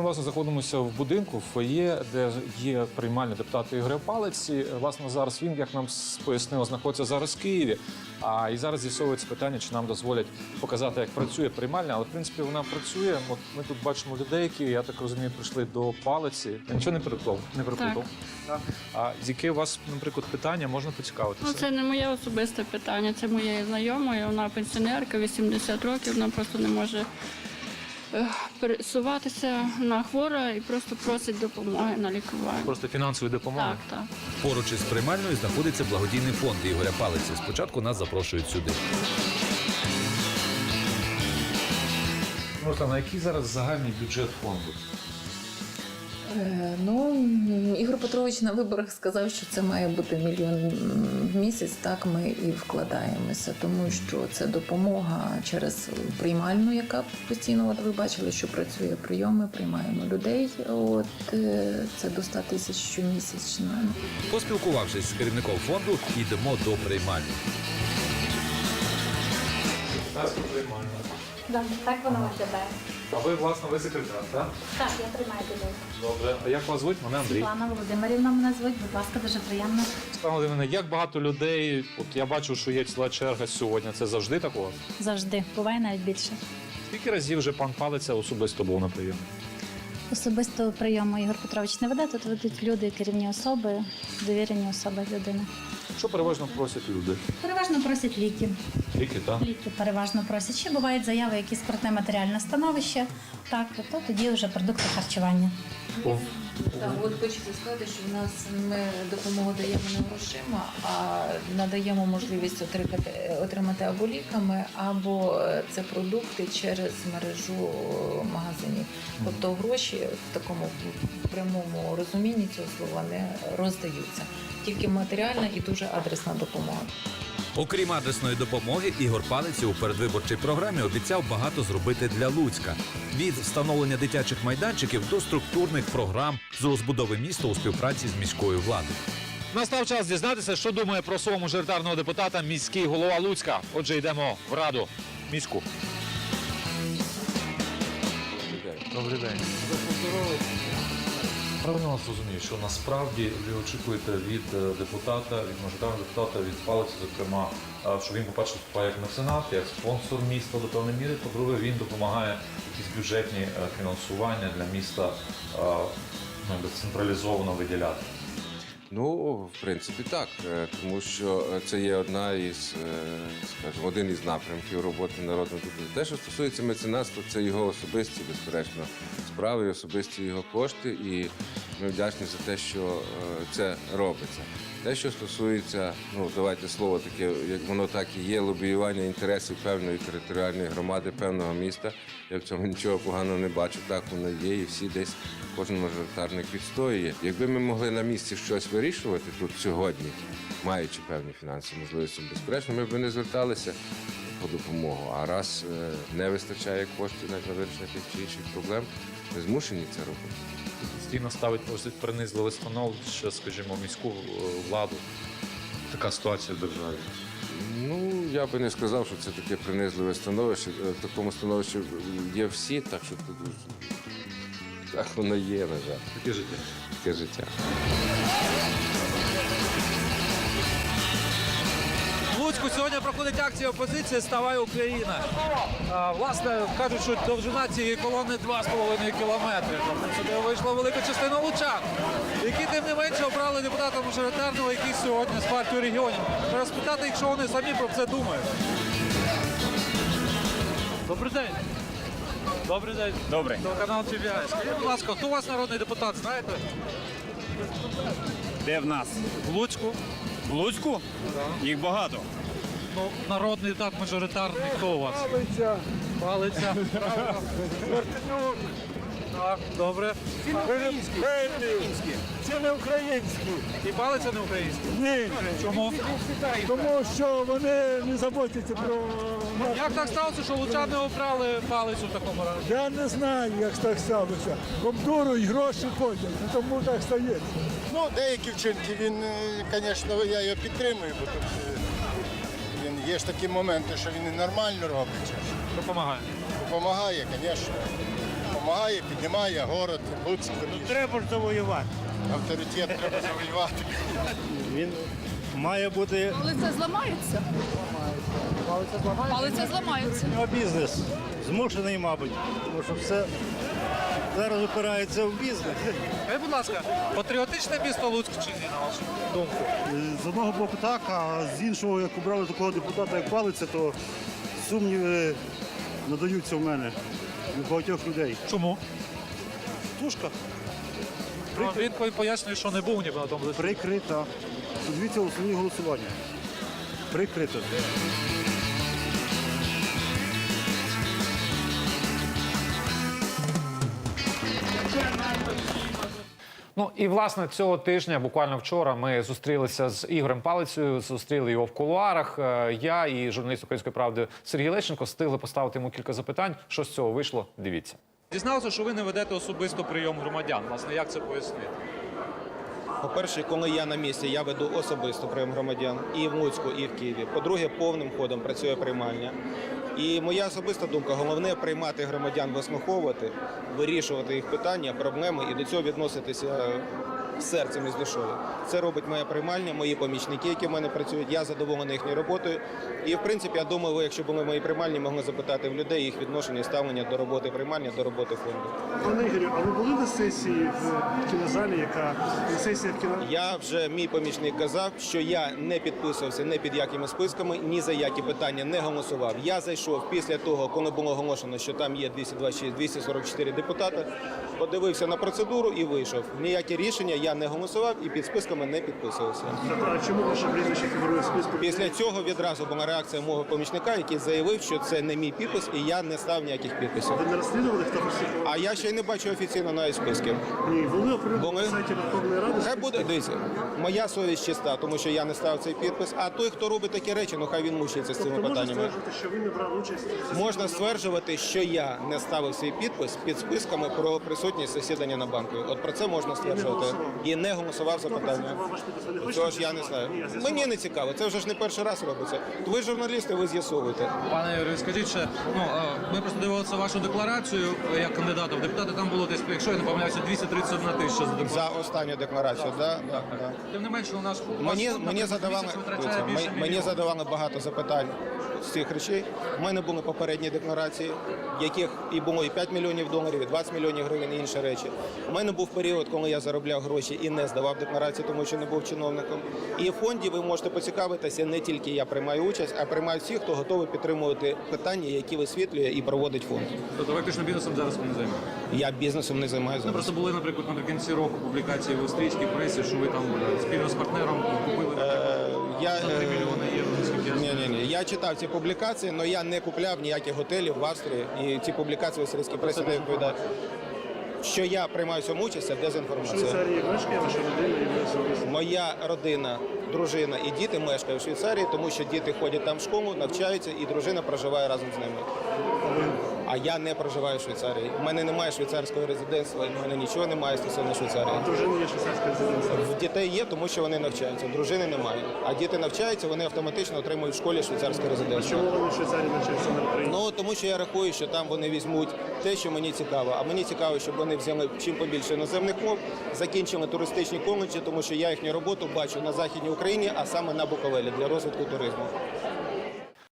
ми власне знаходимося в будинку, в фоє, де є приймальня депутата Ігоря Палиці. Власне, зараз він, як нам пояснило, знаходиться зараз в Києві. А і зараз з'ясовується питання, чи нам дозволять показати, як працює приймальня. Але в принципі вона працює. От ми тут бачимо людей, які я так розумію, прийшли до палиці. Я нічого не переплав, не переплутав. Так. А з яке у вас, наприклад, питання можна поцікавитися? Ну, це не моє особисте питання, це моєї знайомої. Вона пенсіонерка, 80 років, вона просто не може пересуватися. на хвора і просто просить допомоги на лікування. Просто фінансової допомоги. Так, так. Поруч із приймальною знаходиться благодійний фонд Ігоря Палиці. Спочатку нас запрошують сюди. Руслан, а який зараз загальний бюджет фонду? Е, Ну, Ігор Петрович на виборах сказав, що це має бути мільйон в місяць. Так ми і вкладаємося, тому що це допомога через приймальну, яка постійно, от ви бачили, що працює прийоми, приймаємо людей. От е, це до 100 тисяч щомісячно. Поспілкувавшись з керівником фонду, йдемо до приймальні. Приймальна. Да, так воно виглядає. А ви, власне, ви секретар, так? Так, я тримаю людей. Добре. А як вас звуть? Мене Андрій. Світлана Володимирівна мене звуть, будь ласка, дуже приємно. Пане мене, як багато людей, от я бачу, що є ціла черга сьогодні. Це завжди такого? Завжди. Буває навіть більше. Скільки разів вже пан Палиця особисто був на прийомі? Особисто прийому Ігор Петрович не веде, тут ведуть люди, керівні особи, довірені особи людини. Що переважно просять люди? Переважно просять ліки. Ліки, так? Ліки переважно просять. Ще бувають заяви, які скрутне матеріальне становище. Так, то тоді вже продукти харчування. Так, от хочеться сказати, що в нас ми допомогу даємо не грошима, а надаємо можливість отримати, отримати або ліками, або е, це продукти через мережу магазинів. Тобто гроші в такому прямому розумінні цього слова не роздаються. Тільки матеріальна і дуже адресна допомога. Окрім адресної допомоги, Ігор Палиці у передвиборчій програмі обіцяв багато зробити для Луцька від встановлення дитячих майданчиків до структурних програм з розбудови міста у співпраці з міською владою. Настав час дізнатися, що думає про свого мажоритарного депутата міський голова Луцька. Отже, йдемо в раду міську. Добрий день. Правильно вас розумію, що насправді ви очікуєте від е, депутата, від мажоритарного депутата, від палиці, зокрема, що він, по-перше, вступає як меценат, як спонсор міста до певної міри. По-друге, він допомагає якісь бюджетні е, фінансування для міста ну, централізовано виділяти. Ну, в принципі, так, е, тому що це є одна із, е, скажімо, один із напрямків роботи народного депутата. Те, що стосується меценатства, це його особисті, безперечно, справи, особисті його кошти, і ми вдячні за те, що е, це робиться. Те, що стосується, ну давайте слово таке, як воно так і є, лобіювання інтересів певної територіальної громади, певного міста. Я в цьому нічого поганого не бачу. Так воно є, і всі десь кожен мажоритарник відстоює. Якби ми могли на місці щось вирішувати тут сьогодні, маючи певні фінансові можливості, безперечно, ми б не зверталися по допомогу. А раз е, не вистачає коштів на вирішення тих чи інших проблем, ми змушені це робити. Постійно ставить принизливе становище, скажімо, міську е, владу. Така ситуація в державі. Ну, я би не сказав, що це таке принизливе становище. Е, В такому становищі є всі, так що тут так воно є, на жаль, Таке життя. таке життя. Луцьку сьогодні проходить акція опозиції Ставай Україна. А, власне, кажуть, що довжина цієї колони 2,5 кілометри. Тобто сюди вийшла велика частина лучан, які тим не менше обрали депутата мажоритарного, який сьогодні з партії регіонів. Треба спитати їх, що вони самі про це думають. Добрий день. Добрий день. Добре. Телеканал TVI. Скажіть, будь ласка, хто у вас народний депутат, знаєте? Де в нас? В Луцьку. В Луцьку? Їх багато. Ну, народний депутат мажоритарний, хто у вас? Палиця. Палиця. Мартинюк. Так, добре. Це не українські. І палиця не українська? Ні. Чому? Тому що вони не заботяться про нас. Як так сталося, що лучани обрали палицю в такому разі? Я не знаю, як так сталося. Обдурують гроші ходять, тому так стається. Ну, деякі вчинки він, е, звісно, я його підтримую, бо е, він є ж такі моменти, що він і нормально робить. Допомагає. Допомагає, звісно. Допомагає. піднімає город, Луцьк. Треба ж завоювати. Авторитет треба завоювати. Він має бути Палиця зламається. Палиця зламається. його бізнес. Змушений, мабуть, тому що все зараз опирається в бізнес. Скажіть, будь ласка, патріотичне місто Луцьк чи ні, на вашу думку? З одного боку так, а з іншого, як обрали такого депутата, як палиця, то сумніви надаються в мене у багатьох людей. Чому? Тушка Ну, Він пояснює, що не був ніби на тому засіданні. прикрита. Подивіться основні голосування. Прикрита. Ну і власне цього тижня, буквально вчора, ми зустрілися з Ігорем Палицею, зустріли його в кулуарах. Е, Я і журналіст української правди Сергій Лещенко встигли поставити йому кілька запитань. Що з цього вийшло? Дивіться. Дізналося, що ви не ведете особисто прийом громадян. Власне, як це пояснити? По-перше, коли я на місці, я веду особисто прийом громадян і в Луцьку, і в Києві. По-друге, повним ходом працює приймальня. І моя особиста думка: головне приймати громадян, вислуховувати, вирішувати їх питання, проблеми і до цього відноситися серцем і з душою. Це робить моя приймальня, мої помічники, які в мене працюють. Я задоволений їхньою роботою. І в принципі, я думаю, ви, якщо були мої приймальні, могли запитати в людей їх відношення і ставлення до роботи приймальні, до роботи фонду. Пане Ігорю, а ви були на сесії в кінозалі, яка на сесії в кіно... Я вже мій помічник казав, що я не підписувався не під якими списками, ні за які питання не голосував. Я зайшов після того, коли було оголошено, що там є 226-244 депутати. Подивився на процедуру і вийшов. Ніякі рішення я не голосував і під списками не підписувався. А чому ваше прізвище фігурує в списку? Після цього відразу була реакція мого помічника, який заявив, що це не мій підпис, і я не став ніяких підписів. Ви не розслідували, хто фальсифікував? А я ще й не бачу офіційно навіть списків. Ні, вони оприлюднили на сайті Верховної Ради. Хай буде дивіться, моя совість чиста, тому що я не став цей підпис. А той, хто робить такі речі, ну хай він мучиться з цими Тобто можна питаннями. стверджувати, що ви не брали участь? Можна стверджувати, що я не ставив свій підпис під списками про присутність засідання на банку. От про це можна стверджувати. І не голосував за питання. Цього ж я не знаю. Мені не цікаво. Це вже ж не перший раз робиться. Ви журналісти, ви з'ясовуєте. Пане Юрію, скажіть ще, ну ми просто дивилися вашу декларацію е, як кандидата в депутати. Там було десь, якщо я не помиляюся, 231 тисяча за. За останню декларацію, да, да, да. Тим не менше, у нас Мені, мені задавали мені- мені задавали багато запитань з цих речей. У мене були попередні декларації, яких і було і 5 мільйонів доларів, і 20 мільйонів гривень, і інші речі. У мене був період, коли я заробляв гроші і не здавав декларації, тому що не був чиновником. І в фонді ви можете поцікавитися, не тільки я приймаю участь, а приймають всі, хто готовий підтримувати питання, які висвітлює і проводить фонд. Тобто виключно бізнесом зараз ви не займаєтесь. Я бізнесом не займаюся. Ну, просто були, наприклад, наприкінці року публікації в австрійській пресі, що ви там е, спільно з партнером купили Я, за 3 е, мільйони євро. Ні, ні, ні. Я читав ці публікації, але я не купляв ніяких готелів в Австрії. І ці публікації в австрійській пресі не відповідають. Що я приймаю в цьому участь, це В дезінформація. Швейцарії мешкає ваша родина і особисто. Моя родина, дружина і діти мешкають в Швейцарії, тому що діти ходять там в школу, навчаються, і дружина проживає разом з ними. А я не проживаю в Швейцарії. У мене немає швейцарського резидентства, в мене нічого немає стосовно Швейцарії. Дружина є швейцарська резиденція. В дітей є, тому що вони навчаються. Дружини немає. А діти навчаються, вони автоматично отримують в школі швейцарське резидентство. Чому вони в Швейцарії навчаються на Україні? Ну тому що я рахую, що там вони візьмуть те, що мені цікаво. А мені цікаво, щоб вони взяли чим побільше іноземних мов, закінчили туристичні коледжі, тому що я їхню роботу бачу на західній Україні, а саме на Буковелі для розвитку туризму.